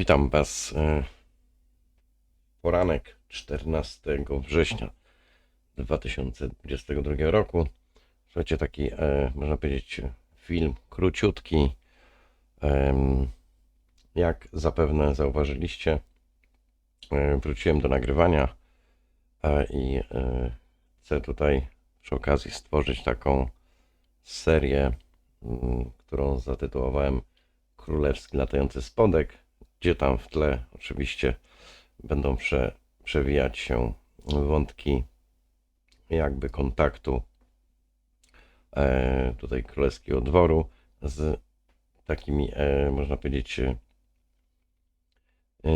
Witam Was. e, Poranek 14 września 2022 roku. Słuchajcie, taki, e, można powiedzieć, film króciutki. Jak zapewne zauważyliście, e, wróciłem do nagrywania i chcę tutaj przy okazji stworzyć taką serię, mm, którą zatytułowałem Królewski latający spodek, gdzie tam w tle oczywiście będą prze, przewijać się wątki jakby kontaktu e, tutaj królewskiego dworu z takimi, e, można powiedzieć, e,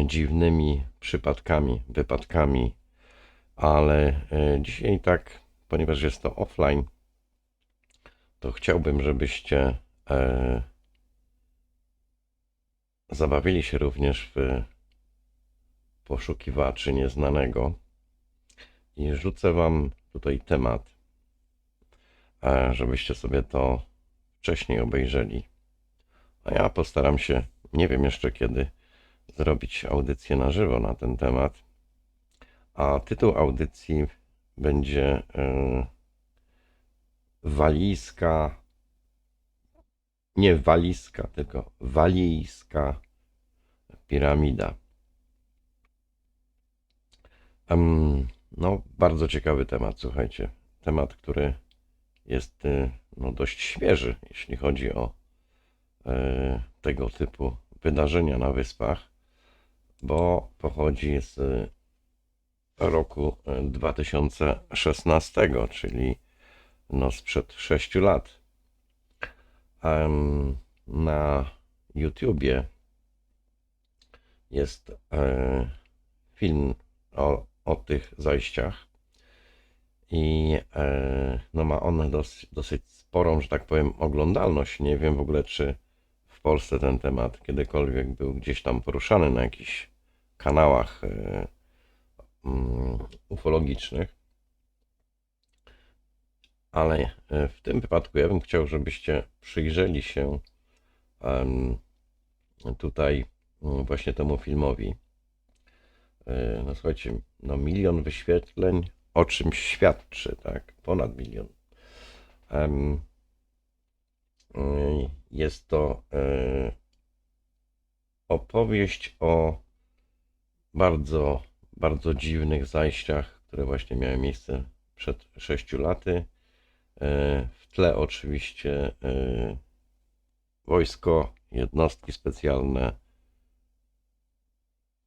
dziwnymi przypadkami, wypadkami, ale e, dzisiaj tak, ponieważ jest to offline, to chciałbym, żebyście e, zabawili się również w poszukiwaczy nieznanego i rzucę wam tutaj temat, żebyście sobie to wcześniej obejrzeli. A ja postaram się, nie wiem jeszcze kiedy, zrobić audycję na żywo na ten temat. A tytuł audycji będzie e, Walijska nie walizka, tylko walijska piramida. Em, no, bardzo ciekawy temat, słuchajcie. Temat, który jest y, no, dość świeży, jeśli chodzi o e, tego typu wydarzenia na wyspach, bo pochodzi z roku e, 2016, czyli no, sprzed 6 lat. Em, na YouTubie jest e, film o, o tych zajściach i e, no ma on dos, dosyć sporą, że tak powiem, oglądalność. Nie wiem w ogóle, czy w Polsce ten temat kiedykolwiek był gdzieś tam poruszany na jakichś kanałach e, mm, ufologicznych. Ale e, w tym wypadku ja bym chciał, żebyście przyjrzeli się tutaj mm, właśnie temu filmowi. E, No słuchajcie, no milion wyświetleń o czymś świadczy, tak? Ponad milion. Y, Jest to e, opowieść o bardzo, bardzo dziwnych zajściach, które właśnie miały miejsce przed sześciu laty. E, W tle oczywiście e, wojsko, jednostki specjalne.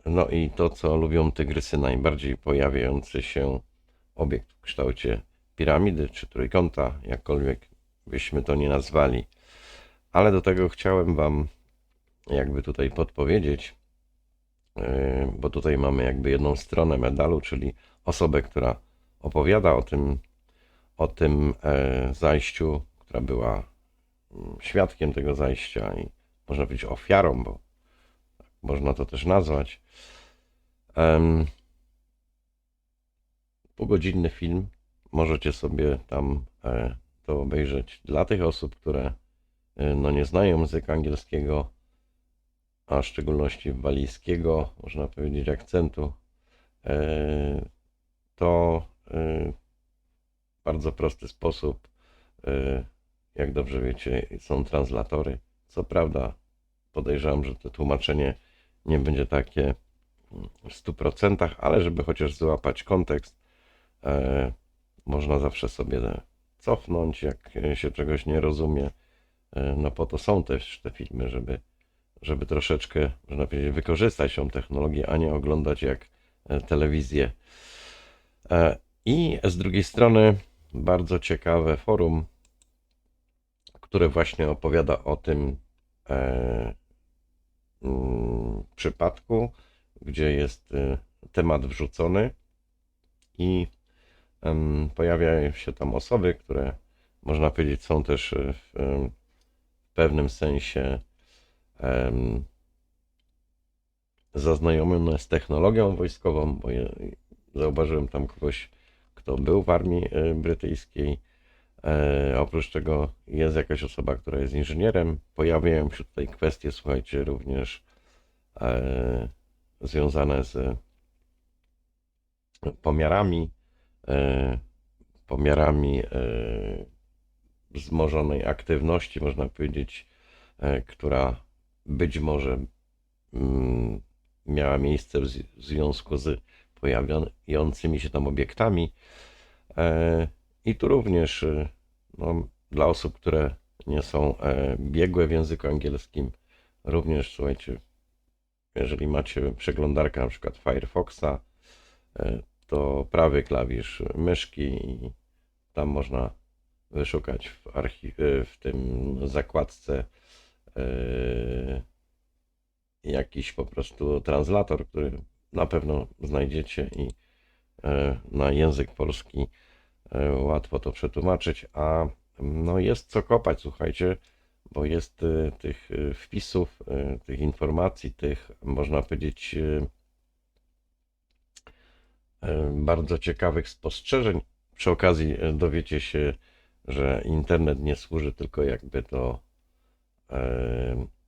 No i to, co lubią tygrysy najbardziej, pojawiający się obiekt w kształcie piramidy czy trójkąta, jakkolwiek byśmy to nie nazwali. Ale do tego chciałem Wam jakby tutaj podpowiedzieć, e, bo tutaj mamy jakby jedną stronę medalu, czyli osobę, która opowiada o tym, o tym e, zajściu, która była mm, świadkiem tego zajścia i można powiedzieć ofiarą, bo tak można to też nazwać. Półgodzinny film. Możecie sobie tam e, to obejrzeć. Dla tych osób, które e, no, nie znają języka angielskiego, a w szczególności walijskiego, można powiedzieć akcentu, to bardzo prosty sposób, e, jak dobrze wiecie, są translatory. Co prawda, podejrzewam, że to tłumaczenie nie będzie takie w 100%, ale żeby chociaż złapać kontekst, e, można zawsze sobie cofnąć, jak się czegoś nie rozumie. E, no po to są też te filmy, żeby, żeby troszeczkę, można powiedzieć, wykorzystać tą technologię, a nie oglądać jak e, telewizję. I z drugiej strony bardzo ciekawe forum, które właśnie opowiada o tym e, mm, przypadku, gdzie jest e, temat wrzucony i em, pojawiają się tam osoby, które można powiedzieć są też e, w, w pewnym sensie em, zaznajomione z technologią wojskową, bo je, zauważyłem tam kogoś, kto był w armii e, brytyjskiej. E, oprócz tego jest jakaś osoba, która jest inżynierem. Pojawiają się tutaj kwestie, słuchajcie, również e, związane z pomiarami, e, pomiarami wzmożonej aktywności, można powiedzieć, która być może mm, miała miejsce w związku z pojawiającymi się tam obiektami. E, I tu również e, no, dla osób, które nie są e, biegłe w języku angielskim, również słuchajcie, jeżeli macie przeglądarkę na przykład Firefoxa, to prawy klawisz myszki i tam można wyszukać w, w tym zakładce jakiś po prostu translator, który na pewno znajdziecie i e, na język polski e, łatwo to przetłumaczyć, a no jest co kopać, słuchajcie, bo jest e, tych wpisów, tych informacji, tych można powiedzieć bardzo ciekawych spostrzeżeń. Przy okazji dowiecie się, że internet nie służy tylko jakby do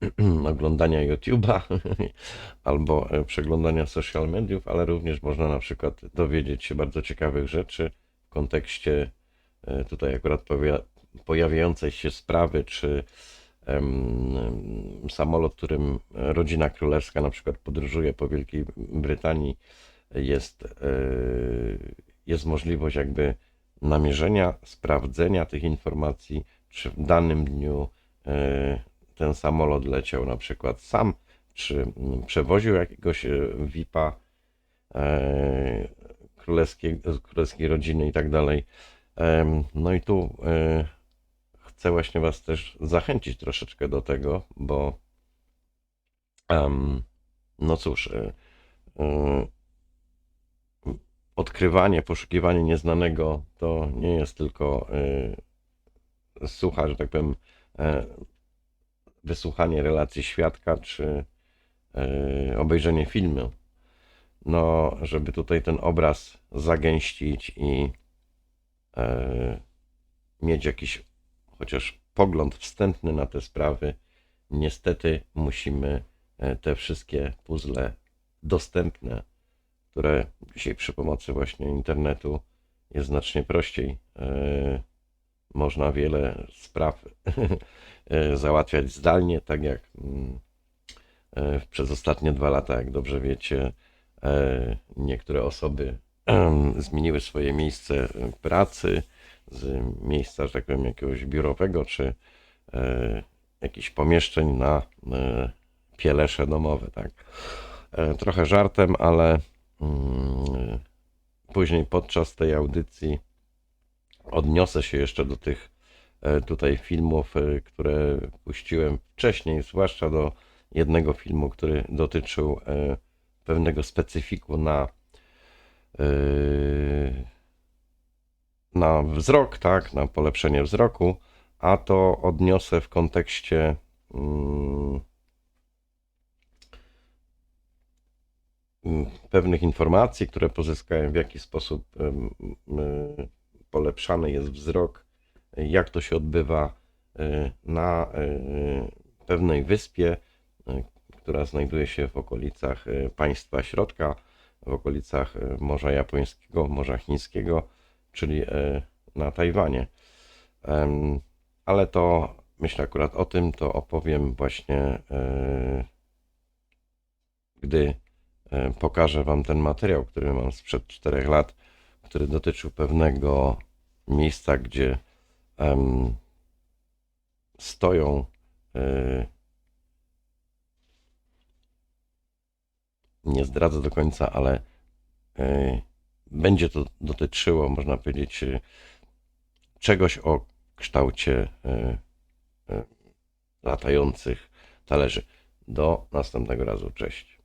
oglądania YouTube'a albo e, przeglądania social mediów, ale również można na przykład dowiedzieć się bardzo ciekawych rzeczy w kontekście e, tutaj akurat pojawiającej się sprawy, czy samolot, którym rodzina królewska na przykład podróżuje po Wielkiej Brytanii, jest, e, jest możliwość jakby namierzenia, sprawdzenia tych informacji, czy w danym dniu ten samolot leciał na przykład sam, czy przewoził jakiegoś e, VIP-a e, królewskiej, królewskiej rodziny i tak dalej. No i tu e, chcę właśnie Was też zachęcić troszeczkę do tego, bo no cóż, e, e, odkrywanie, poszukiwanie nieznanego to nie jest tylko e, słucha, że tak powiem, e, wysłuchanie relacji świadka, czy e, obejrzenie filmu. No, żeby tutaj ten obraz zagęścić i e, mieć jakiś chociaż pogląd wstępny na te sprawy, niestety musimy e, te wszystkie puzzle dostępne, które dzisiaj przy pomocy właśnie internetu jest znacznie prościej. Można wiele spraw załatwiać zdalnie, tak jak mm, e, przez ostatnie dwa lata, jak dobrze wiecie, e, niektóre osoby zmieniły swoje miejsce e, pracy z miejsca, że tak powiem, jakiegoś biurowego czy e, jakichś pomieszczeń na e, pielesze domowe, tak. E, Trochę żartem, ale mm, później podczas tej audycji odniosę się jeszcze do tych e, tutaj filmów, e, które puściłem wcześniej, zwłaszcza do jednego filmu, który dotyczył e, pewnego specyfiku na e, na wzrok, tak, na polepszenie wzroku, a to odniosę w kontekście mm, mm, pewnych informacji, które pozyskałem, w jaki sposób polepszany jest wzrok, jak to się odbywa y, na y, pewnej wyspie, y, która znajduje się w okolicach państwa środka, w okolicach Morza Japońskiego, Morza Chińskiego, czyli na Tajwanie. Ale to myślę akurat o tym, to opowiem właśnie, gdy pokażę Wam ten materiał, który mam sprzed 4 lat, który dotyczył pewnego miejsca, gdzie em, stoją y, nie zdradzę do końca, ale y, będzie to dotyczyło, można powiedzieć, y, czegoś o kształcie latających talerzy. Do następnego razu. Cześć.